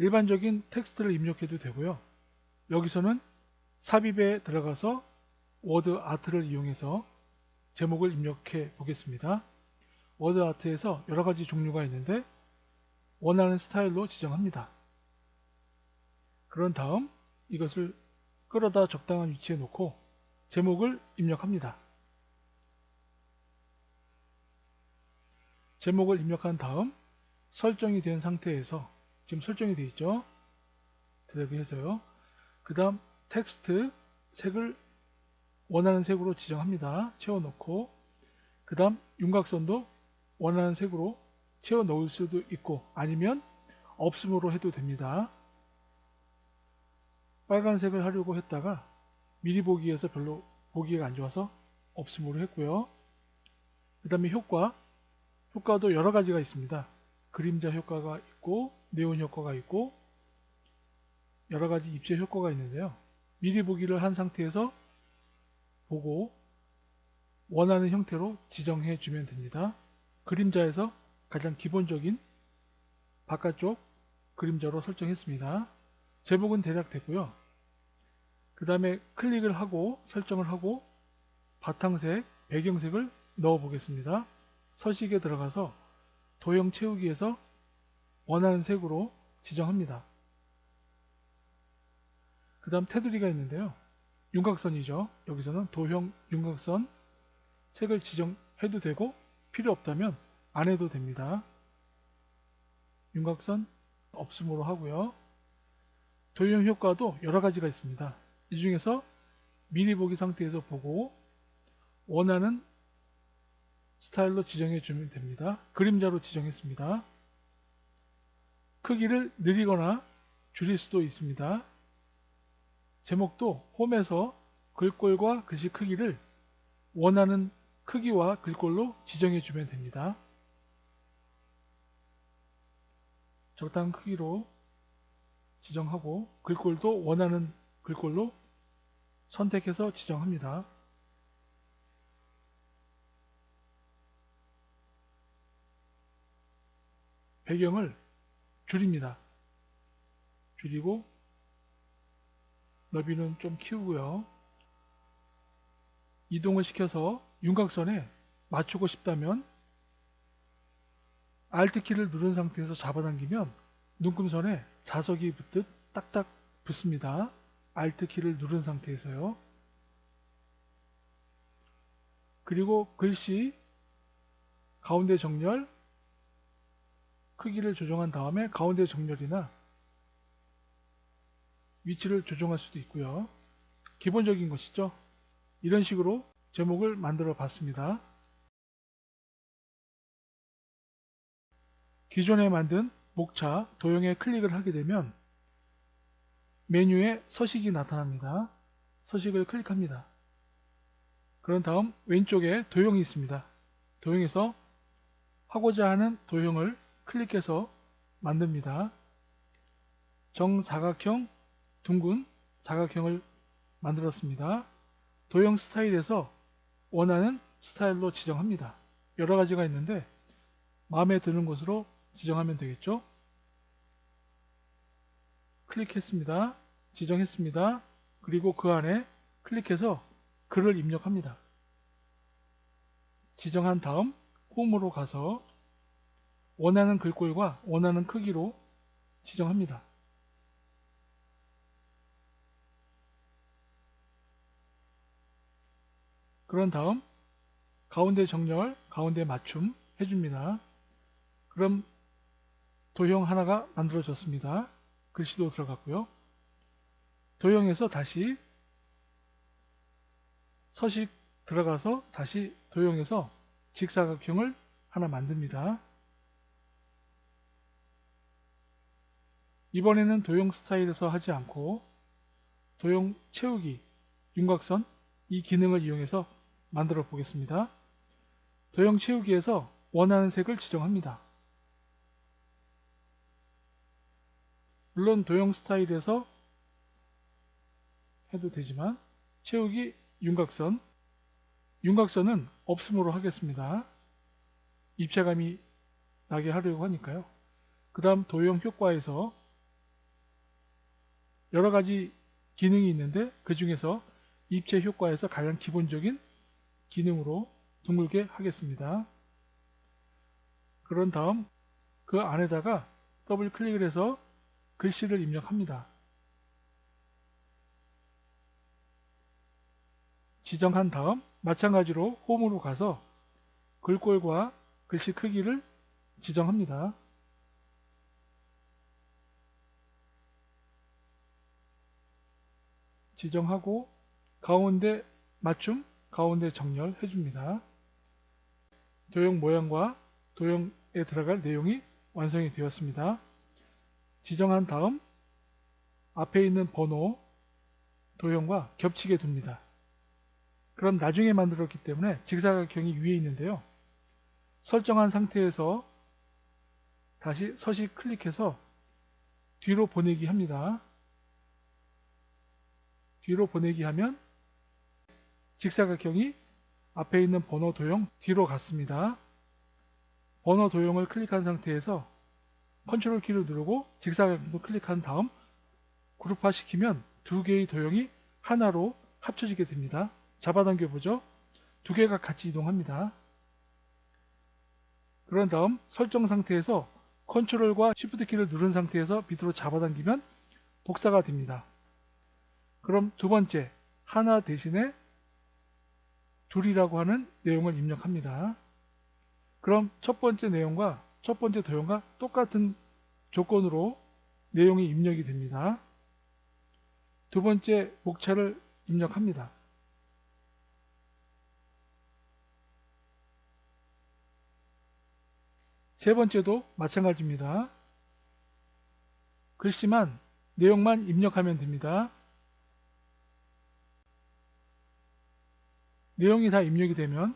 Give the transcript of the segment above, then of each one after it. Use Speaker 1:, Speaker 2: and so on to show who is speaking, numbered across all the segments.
Speaker 1: 일반적인 텍스트를 입력해도 되고요. 여기서는 삽입에 들어가서 워드 아트를 이용해서 제목을 입력해 보겠습니다. 워드 아트에서 여러 가지 종류가 있는데 원하는 스타일로 지정합니다. 그런 다음 이것을 끌어다 적당한 위치에 놓고 제목을 입력합니다. 제목을 입력한 다음 설정이 된 상태에서 지금 설정이 되어 있죠. 드래그 해서요. 그 다음 텍스트 색을 원하는 색으로 지정합니다. 채워놓고 그 다음 윤곽선도 원하는 색으로 채워 넣을 수도 있고 아니면 없음으로 해도 됩니다. 빨간색을 하려고 했다가 미리 보기에서 별로 보기가 안 좋아서 없음으로 했고요. 그 다음에 효과 효과도 여러 가지가 있습니다. 그림자 효과가 있고 네온 효과가 있고 여러 가지 입체 효과가 있는데요. 미리 보기를 한 상태에서 보고 원하는 형태로 지정해 주면 됩니다. 그림자에서 가장 기본적인 바깥쪽 그림자로 설정했습니다. 제목은 대략 됐고요. 그 다음에 클릭을 하고 설정을 하고 바탕색, 배경색을 넣어 보겠습니다. 서식에 들어가서 도형 채우기에서 원하는 색으로 지정합니다. 그 다음 테두리가 있는데요. 윤곽선이죠. 여기서는 도형 윤곽선 색을 지정해도 되고 필요 없다면 안 해도 됩니다. 윤곽선 없음으로 하고요. 도형 효과도 여러 가지가 있습니다. 이 중에서 미리 보기 상태에서 보고 원하는 스타일로 지정해 주면 됩니다. 그림자로 지정했습니다. 크기를 느리거나 줄일 수도 있습니다. 제목도 홈에서 글꼴과 글씨 크기를 원하는 크기와 글꼴로 지정해 주면 됩니다. 적당한 크기로 지정하고 글꼴도 원하는 글꼴로 선택해서 지정합니다. 배경을 줄입니다. 줄이고 너비는 좀 키우고요. 이동을 시켜서 윤곽선에 맞추고 싶다면 Alt키를 누른 상태에서 잡아당기면 눈금선에 자석이 붙듯 딱딱 붙습니다. Alt키를 누른 상태에서요. 그리고 글씨 가운데 정렬 크기를 조정한 다음에 가운데 정렬이나 위치를 조정할 수도 있고요. 기본적인 것이죠. 이런 식으로 제목을 만들어 봤습니다. 기존에 만든 목차 도형에 클릭을 하게 되면 메뉴에 서식이 나타납니다. 서식을 클릭합니다. 그런 다음 왼쪽에 도형이 있습니다. 도형에서 하고자 하는 도형을 클릭해서 만듭니다. 정사각형 둥근 사각형을 만들었습니다. 도형 스타일에서 원하는 스타일로 지정합니다. 여러 가지가 있는데 마음에 드는 것으로 지정하면 되겠죠. 클릭했습니다. 지정했습니다. 그리고 그 안에 클릭해서 글을 입력합니다. 지정한 다음 홈으로 가서 원하는 글꼴과 원하는 크기로 지정합니다. 그런 다음 가운데 정렬, 가운데 맞춤 해줍니다. 그럼 도형 하나가 만들어졌습니다. 글씨도 들어갔고요. 도형에서 다시 서식 들어가서 다시 도형에서 직사각형을 하나 만듭니다. 이번에는 도형 스타일에서 하지 않고 도형 채우기, 윤곽선 이 기능을 이용해서 만들어 보겠습니다. 도형 채우기에서 원하는 색을 지정합니다. 물론 도형 스타일에서 해도 되지만 채우기 윤곽선 윤곽선은 없음으로 하겠습니다. 입체감이 나게 하려고 하니까요. 그 다음 도형 효과에서 여러 가지 기능이 있는데 그 중에서 입체 효과에서 가장 기본적인 기능으로 둥글게 하겠습니다. 그런 다음 그 안에다가 더블 클릭을 해서 글씨를 입력합니다. 지정한 다음 마찬가지로 홈으로 가서 글꼴과 글씨 크기를 지정합니다. 지정하고 가운데 맞춤, 가운데 정렬 해줍니다. 도형 모양과 도형에 들어갈 내용이 완성이 되었습니다. 지정한 다음 앞에 있는 번호, 도형과 겹치게 둡니다. 그럼 나중에 만들었기 때문에 직사각형이 위에 있는데요. 설정한 상태에서 다시 서식 클릭해서 뒤로 보내기 합니다. 뒤로 보내기 하면 직사각형이 앞에 있는 번호 도형 뒤로 갔습니다. 번호 도형을 클릭한 상태에서 컨트롤 키를 누르고 직사각형을 클릭한 다음 그룹화 시키면 두 개의 도형이 하나로 합쳐지게 됩니다. 잡아당겨 보죠. 두 개가 같이 이동합니다. 그런 다음 설정 상태에서 컨트롤과 쉬프트 키를 누른 상태에서 밑으로 잡아당기면 복사가 됩니다. 그럼 두 번째 하나 대신에 둘이라고 하는 내용을 입력합니다. 그럼 첫 번째 내용과 첫 번째 도형과 똑같은 조건으로 내용이 입력이 됩니다. 두 번째 목차를 입력합니다. 세 번째도 마찬가지입니다. 글씨만, 내용만 입력하면 됩니다. 내용이 다 입력이 되면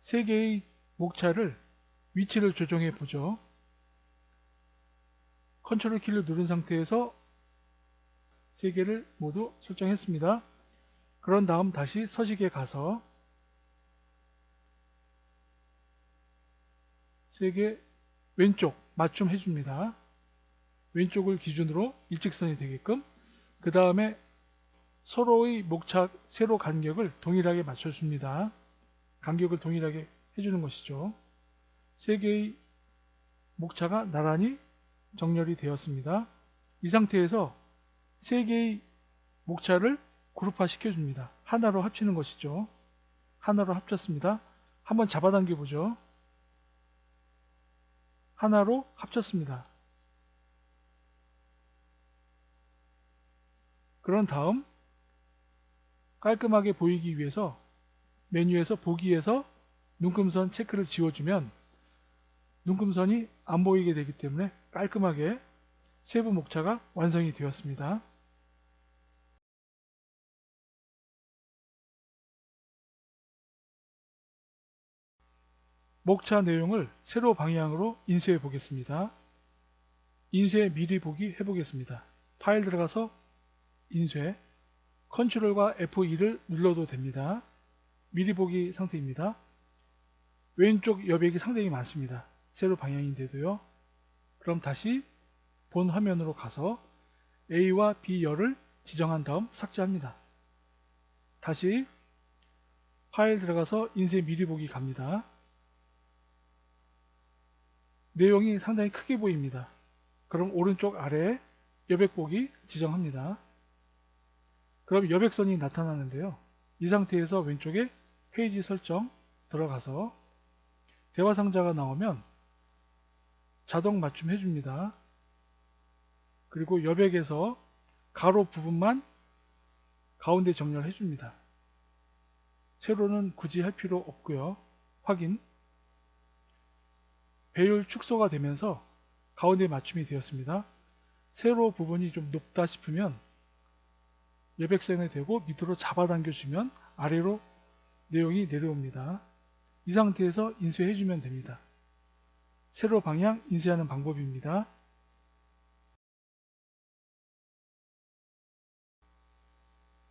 Speaker 1: 세 개의 목차를 위치를 조정해 보죠. 컨트롤 키를 누른 상태에서 세 개를 모두 설정했습니다. 그런 다음 다시 서식에 가서 세 개 왼쪽 맞춤 해줍니다. 왼쪽을 기준으로 일직선이 되게끔 그 다음에 서로의 목차 세로 간격을 동일하게 맞춰줍니다. 간격을 동일하게 해주는 것이죠. 세 개의 목차가 나란히 정렬이 되었습니다. 이 상태에서 세 개의 목차를 그룹화 시켜줍니다. 하나로 합치는 것이죠. 하나로 합쳤습니다. 한번 잡아당겨 보죠. 하나로 합쳤습니다. 그런 다음 깔끔하게 보이기 위해서 메뉴에서 보기에서 눈금선 체크를 지워주면 눈금선이 안 보이게 되기 때문에 깔끔하게 세부 목차가 완성이 되었습니다. 목차 내용을 세로 방향으로 인쇄해 보겠습니다. 인쇄 미리 보기 해보겠습니다. 파일 들어가서 인쇄 컨트롤과 F2를 눌러도 됩니다. 미리 보기 상태입니다. 왼쪽 여백이 상당히 많습니다. 세로 방향인데도요. 그럼 다시 본 화면으로 가서 A와 B 열을 지정한 다음 삭제합니다. 다시 파일 들어가서 인쇄 미리 보기 갑니다. 내용이 상당히 크게 보입니다. 그럼 오른쪽 아래에 여백 보기 지정합니다. 그럼 여백선이 나타나는데요. 이 상태에서 왼쪽에 페이지 설정 들어가서 대화 상자가 나오면 자동 맞춤 해줍니다. 그리고 여백에서 가로 부분만 가운데 정렬 해 줍니다. 세로는 굳이 할 필요 없고요. 확인 배율 축소가 되면서 가운데 맞춤이 되었습니다. 세로 부분이 좀 높다 싶으면 여백선에 대고 밑으로 잡아당겨주면 아래로 내용이 내려옵니다. 이 상태에서 인쇄해주면 됩니다. 세로 방향 인쇄하는 방법입니다.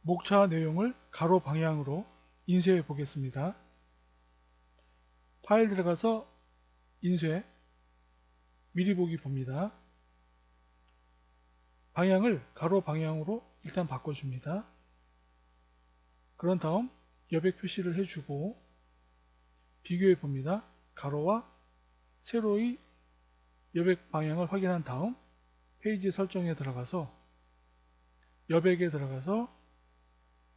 Speaker 1: 목차 내용을 가로 방향으로 인쇄해 보겠습니다. 파일 들어가서 인쇄 미리 보기 봅니다. 방향을 가로 방향으로 일단 바꿔줍니다. 그런 다음 여백 표시를 해주고 비교해 봅니다. 가로와 세로의 여백 방향을 확인한 다음 페이지 설정에 들어가서 여백에 들어가서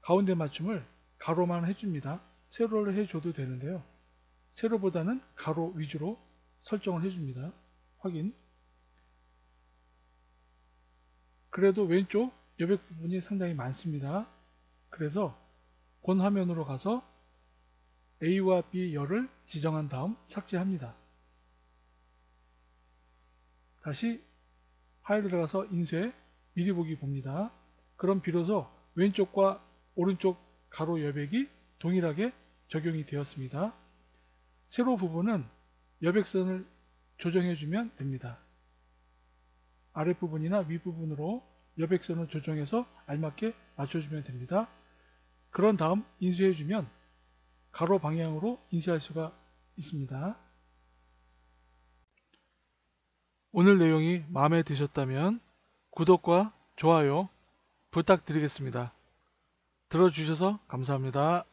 Speaker 1: 가운데 맞춤을 가로만 해줍니다. 세로를 해줘도 되는데요. 세로보다는 가로 위주로 설정을 해줍니다. 확인. 그래도 왼쪽 여백 부분이 상당히 많습니다. 그래서 본 화면으로 가서 A와 B 열을 지정한 다음 삭제합니다. 다시 파일 들어가서 인쇄 미리 보기 봅니다. 그럼 비로소 왼쪽과 오른쪽 가로 여백이 동일하게 적용이 되었습니다. 세로 부분은 여백선을 조정해주면 됩니다. 아랫부분이나 윗부분으로 여백선을 조정해서 알맞게 맞춰주면 됩니다. 그런 다음 인쇄해주면 가로 방향으로 인쇄할 수가 있습니다. 오늘 내용이 마음에 드셨다면 구독과 좋아요 부탁드리겠습니다. 들어주셔서 감사합니다.